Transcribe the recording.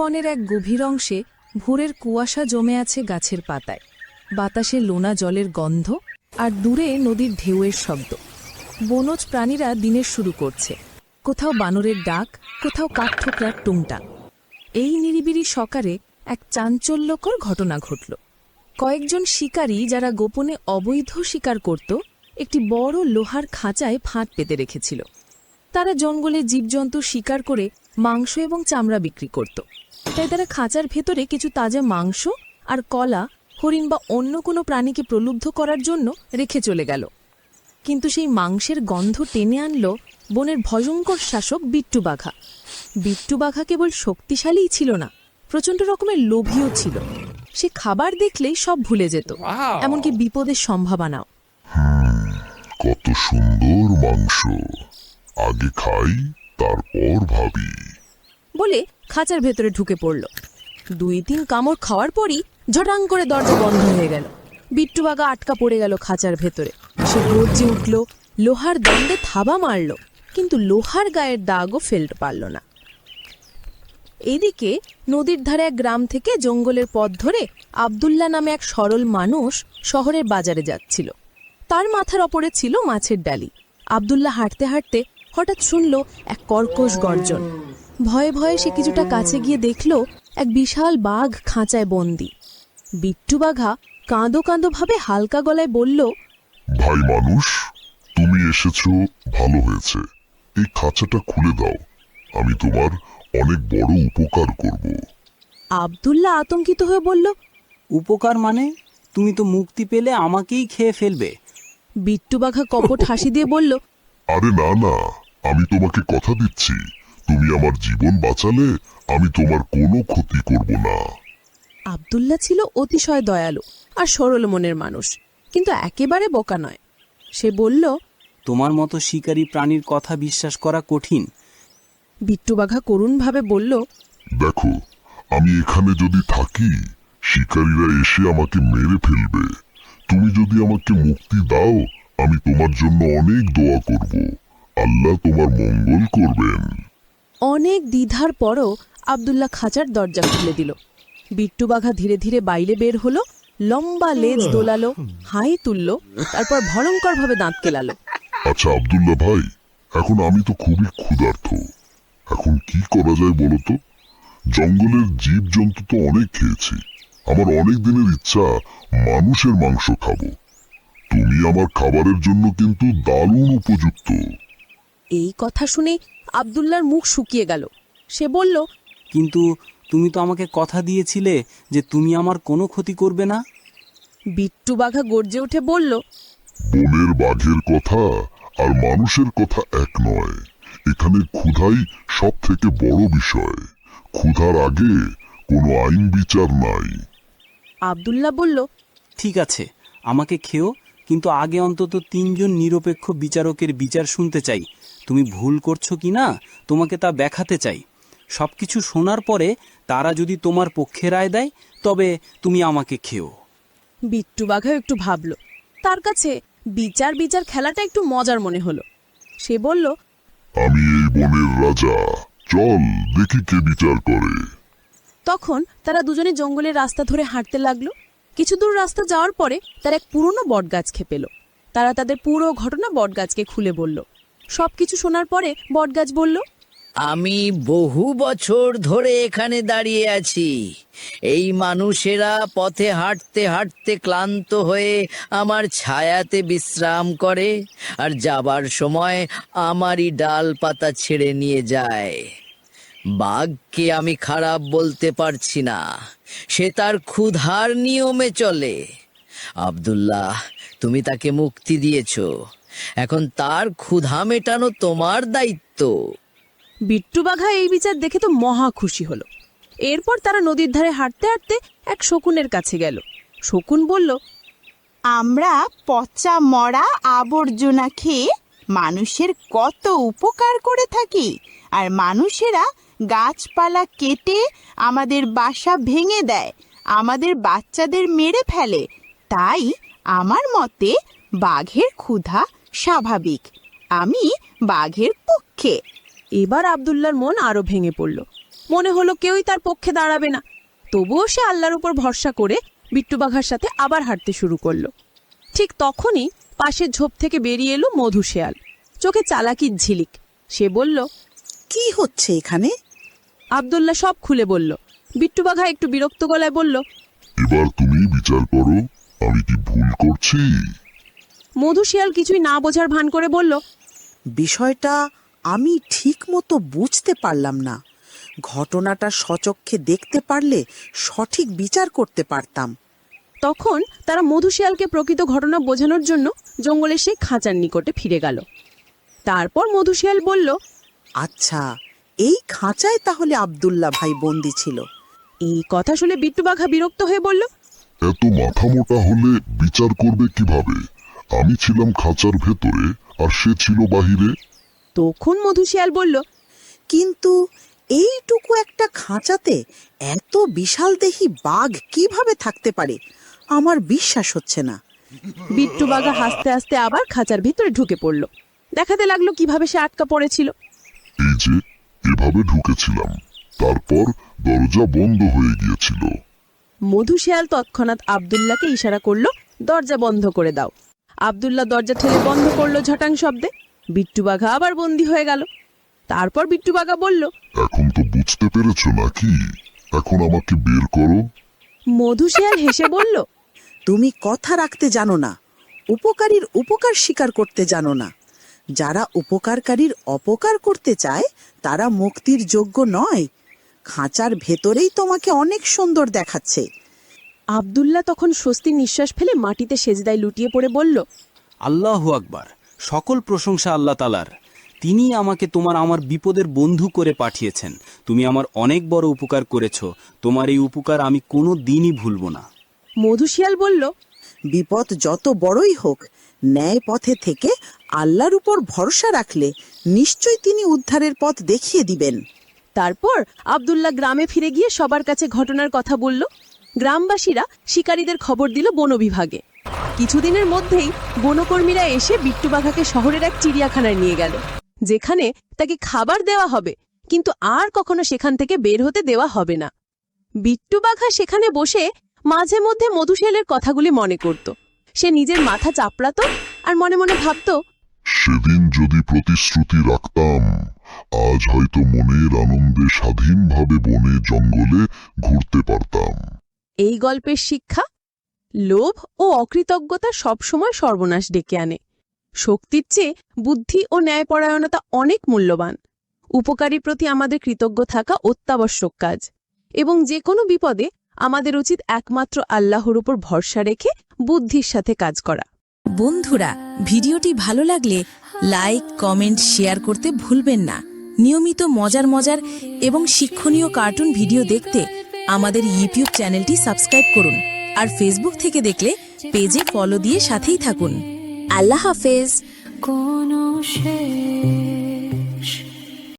বনের এক গভীর অংশে ভোরের কুয়াশা জমে আছে গাছের পাতায়। বাতাসে লোনা জলের গন্ধ আর দূরে নদীর ঢেউয়ের শব্দ। বনজ প্রাণীরা দিনের শুরু করছে। কোথাও বানরের ডাক, কোথাও কাঠঠোকরার টুংটাং। এই নিরিবিরি সকারে এক চাঞ্চল্যকর ঘটনা ঘটল। কয়েকজন শিকারী যারা গোপনে অবৈধ শিকার করত, একটি বড় লোহার খাঁচায় ফাঁদ পেতে রেখেছিল। তারা জঙ্গলে জীবজন্তু শিকার করে মাংস এবং চামড়া বিক্রি করত। তাই তারা খাঁচার ভেতরে কিছু তাজা মাংস আর কলা হরিণ বা অন্য কোনো প্রাণীকে প্রলুব্ধ করার জন্য রেখে চলে গেল। কিন্তু সেই মাংসের গন্ধ টেনে আনল বনের ভয়ঙ্কর শাসক বিট্টু বাঘা। বিট্টু বাঘা কেবল শক্তিশালীই ছিল না প্রচণ্ড রকমের লোভীও ছিল। সে খাবার দেখলেই সব ভুলে যেত এমনকি বিপদের সম্ভাবনাও। কত সুন্দর মাংস। আগে খাই তারপর ভাবি। বলে খাঁচার ভেতরে ঢুকে পড়ল। দুই তিন কামড় খাওয়ার পরই ঝটাং করে দরজা বন্ধ হয়ে গেল। বিট্টু বাগা আটকা পড়ে গেল খাঁচার ভেতরে। সে গর্জে উঠল, লোহার দণ্ডে থাবা মারল, কিন্তু লোহার গায়ের দাগও ফেলতে পারল না। এদিকে নদীর ধারে এক গ্রাম থেকে জঙ্গলের পথ ধরে আবদুল্লা নামে এক সরল মানুষ শহরের বাজারে যাচ্ছিল। তার মাথার ওপরে ছিল মাছের ডালি। আবদুল্লাহ হাঁটতে হাঁটতে হঠাৎ শুনল এক কর্কশ গর্জন। ভয়ে ভয়ে সে কিছুটা কাছে গিয়ে দেখল এক বিশাল বাঘ খাঁচায় বন্দি। বিট্টু বাঘা কাঁদো কাঁদো ভাবে হালকা গলায় বলল ভাই মানুষ তুমি এসেছ ভালো হয়েছে। এই খাঁচাটা খুলে দাও। আমি তোমার অনেক বড় উপকার করব। আবদুল্লাহ আতঙ্কিত হয়ে বলল উপকার মানে? তুমি তো মুক্তি পেলে আমাকেই খেয়ে ফেলবে। বিট্টু বাঘা কপট হাসি দিয়ে বলল আরে না না আমি তোমাকে কথা দিচ্ছি। তুমি আমার জীবন বাঁচালে আমি তোমার কোনো ক্ষতি করব না। আবদুল্লাহ ছিল অতিশয় দয়ালু আর সরল মনের মানুষ কিন্তু একেবারে বোকা নয়। সে বলল তোমার মতো শিকারী প্রাণীর কথা বিশ্বাস করা কঠিন। বিট্টুবাঘা করুণভাবে বলল দেখো আমি এখানে যদি থাকি শিকারীরা এসে আমাকে মেরে ফেলবে। তুমি যদি আমাকে মুক্তি দাও আমি তোমার জন্য অনেক দোয়া করব। আল্লাহ তোমার মঙ্গল করবেন। অনেক দ্বিধার পরও আবদুল্লাহ খাঁচার দরজা খুলে দিল। বিট্টু বাঘা ধীরে ধীরে বাইরে বের হলো, লম্বা লেজ দোলালো, হাই তুলল, তারপর ভয়ঙ্করভাবে দাঁত কেলালো। আচ্ছা আব্দুল্লাহ ভাই, এখন আমি তো খুবই ক্ষুধার্ত। এখন কি করা যায় বলো তো? জঙ্গলের জীব জন্তু তো অনেক খেয়েছি। আমার অনেক দিনের ইচ্ছা মানুষের মাংস খাব। তুমি আমার খাবারের জন্য কিন্তু দারুণ উপযুক্ত। এই কথা শুনে আবদুল্লার মুখ শুকিয়ে গেল। সে বলল কিন্তু তুমি তো আমাকে কথা দিয়েছিলে যে তুমি আমার কোনো ক্ষতি করবে না? বিট্টু বাঘা গর্জে উঠে বলল বনের বাঘের কথা আর মানুষের কথা এক নয়। এখানে ক্ষুধাই সব থেকে বড় বিষয়। ক্ষুধার আগে কোনো আইন বিচার নাই। আবদুল্লাহ বলল ঠিক আছে আমাকে খেও কিন্তু আগে অন্তত তিনজন নিরপেক্ষ বিচারকের বিচার শুনতে চাই। তুমি ভুল করছ কি না? তোমাকে তা দেখাতে চাই। সব কিছু শোনার পরে তারা যদি তোমার পক্ষে রায় দেয় তবে তুমি আমাকে খেও। বিট্টু বাঘা একটু ভাবল। তার কাছে বিচার বিচার খেলাটা একটু মজার মনে হলো। সে বলল আমি এই বনের রাজা। চল দেখি কে বিচার করে। তখন তারা দুজনে জঙ্গলের রাস্তা ধরে হাঁটতে লাগল। কিছু দূর রাস্তা যাওয়ার পরে তারা এক পুরনো বটগাছ খেপেল। তারা তাদের পুরো ঘটনা বটগাছকে খুলে বলল। সব কিছু শোনার পরে বটগাছ বলল, আমি বহু বছর ধরে এখানে দাঁড়িয়ে আছি। এই মানুষেরা পথে হাঁটতে হাঁটতে ক্লান্ত হয়ে আমার ছায়াতে বিশ্রাম করে আর যাবার সময় আমারই ডাল পাতা ছেড়ে নিয়ে যায়। বাঘকে আমি খারাপ বলতে পারছি না। সে তার ক্ষুধার নিয়মে চলে। আব্দুল্লাহ তুমি তাকে মুক্তি দিয়েছ। এখন তার ক্ষুধা মেটানো তোমার দায়িত্ব। বিট্টু বাঘা এই বিচার দেখে তো মহা খুশি হলো। এরপর তারা নদীর ধারে হাঁটতে হাঁটতে এক শকুনের কাছে গেল। শকুন বলল আমরা পচা মরা আবর্জনা খেয়ে মানুষের কত উপকার করে থাকি আর মানুষেরা গাছপালা কেটে আমাদের বাসা ভেঙে দেয় আমাদের বাচ্চাদের মেরে ফেলে। তাই আমার মতে বাঘের ক্ষুধা স্বাভাবিক। আমি বাঘের পক্ষে। এবার আবদুল্লার মন আরও ভেঙে পড়ল। মনে হলো কেউই তার পক্ষে দাঁড়াবে না। তবুও সে আল্লাহর উপর ভরসা করে বিট্টু বাঘার সাথে আবার হাঁটতে শুরু করল। ঠিক তখনই পাশের ঝোপ থেকে বেরিয়ে এলো মধু শেয়াল চোখে চালাকির ঝিলিক। সে বলল কি হচ্ছে এখানে? আবদুল্লাহ সব খুলে বলল। বিট্টু বাঘা একটু বিরক্ত গলায় বলল এবার তুমি বিচার করো আমি কি ভুল করছি? মধু শিয়াল কিছুই না বোঝার ভান করে বলল বিষয়টা আমি ঠিক মতো বুঝতে পারলাম না। ঘটনাটা সচক্ষে দেখতে পারলে সঠিক বিচার করতে পারতাম। তখন তারা মধু শিয়ালকে প্রকৃত ঘটনা বোঝানোর জন্য জঙ্গলের সেই খাঁচার নিকটে ফিরে গেল। তারপর মধু শিয়াল বলল আচ্ছা এই খাঁচায় তাহলে আব্দুল্লাহ ভাই বন্দি ছিল। এই কথা শুনে বিট্টু বাঘা বিরক্ত হয়ে বলল এত মাথা মোটা হলে বিচার করবে কীভাবে? আমি ছিলাম খাঁচার ভেতরে আর সে ছিল বাহিরে। তখন মধু শিয়াল বলল কিন্তু এইটুকু একটা খাঁচাতে এত বিশাল দেহি বাঘ কীভাবে থাকতে পারে? আমার বিশ্বাস হচ্ছে না। বিট্টু বাঘা হাসতে হাসতে আবার খাঁচার ভিতরে ঢুকে পড়ল। দেখাতে লাগল কীভাবে সে আটকা পড়েছিল। এই যে এভাবে ঢুকেছিলাম। তারপর দরজা বন্ধ হয়ে গিয়েছিল। মধু শিয়াল তৎক্ষণাৎ আবদুল্লাহকে ইশারা করল দরজা বন্ধ করে দাও। আবদুল্লাহ দরজা ঠেলে বন্ধ করল ঝটাং শব্দে। বিট্টু বাঘা আবার বন্দি হয়ে গেল। তারপর বিট্টু বাঘা বলল এখন তো বুঝতে পেরেছ নাকি? এখন আমাকে বের করো। মধু শিয়াল হেসে বলল তুমি কথা রাখতে জানো না। উপকারীর উপকার স্বীকার করতে জানো না। যারা উপকারকারীর অপকার করতে চায় তারা মুক্তির যোগ্য নয়। খাঁচার ভেতরেই তোমাকে অনেক সুন্দর দেখাচ্ছে। আবদুল্লাহ তখন স্বস্তির নিঃশ্বাস ফেলে মাটিতে সেজদায় লুটিয়ে পড়ে বলল আল্লাহ আকবার সকল প্রশংসা আল্লাহ তালার তিনি আমাকে তোমার আমার বিপদের বন্ধু করে পাঠিয়েছেন। তুমি আমার অনেক বড় উপকার করেছ। তোমার এই উপকার আমি কোনো দিনই ভুলব না। মধুশিয়াল বলল বিপদ যত বড়ই হোক ন্যায় পথে থেকে আল্লাহর উপর ভরসা রাখলে নিশ্চয় তিনি উদ্ধারের পথ দেখিয়ে দিবেন। তারপর আবদুল্লাহ গ্রামে ফিরে গিয়ে সবার কাছে ঘটনার কথা বলল। গ্রামবাসীরা শিকারীদের খবর দিল বন বিভাগে। কিছুদিনের মধ্যেই বনকর্মীরা এসে বিট্টুবাঘাকে শহরের এক চিড়িয়াখানায় নিয়ে গেল, যেখানে তাকে খাবার দেওয়া হবে, কিন্তু আর কখনো সেখান থেকে বের হতে দেওয়া হবে না। বিট্টুবাঘা সেখানে বসে মাঝে মধ্যে মধুশেলের কথাগুলি মনে করত। সে নিজের মাথা চাপড়াতো আর মনে মনে ভাবতো সেদিন যদি প্রতিশ্রুতি রাখতাম, আজ হয়তো মনের আনন্দে স্বাধীনভাবে বনে জঙ্গলে ঘুরতে পারতাম। এই গল্পের শিক্ষা, লোভ ও অকৃতজ্ঞতা সবসময় সর্বনাশ ডেকে আনে। শক্তির চেয়ে বুদ্ধি ও ন্যায়পরায়ণতা অনেক মূল্যবান। উপকারীর প্রতি আমাদের কৃতজ্ঞ থাকা অত্যাবশ্যক কাজ। এবং যে কোনো বিপদে আমাদের উচিত একমাত্র আল্লাহর উপর ভরসা রেখে বুদ্ধির সাথে কাজ করা। বন্ধুরা, ভিডিওটি ভালো লাগলে লাইক, কমেন্ট, শেয়ার করতে ভুলবেন না। নিয়মিত মজার মজার এবং শিক্ষণীয় কার্টুন ভিডিও দেখতে আমাদের ইউটিউব চ্যানেলটি সাবস্ক্রাইব করুন আর ফেসবুক থেকে দেখলে পেজে ফলো দিয়ে সাথেই থাকুন। আল্লাহ হাফেজ। কোনো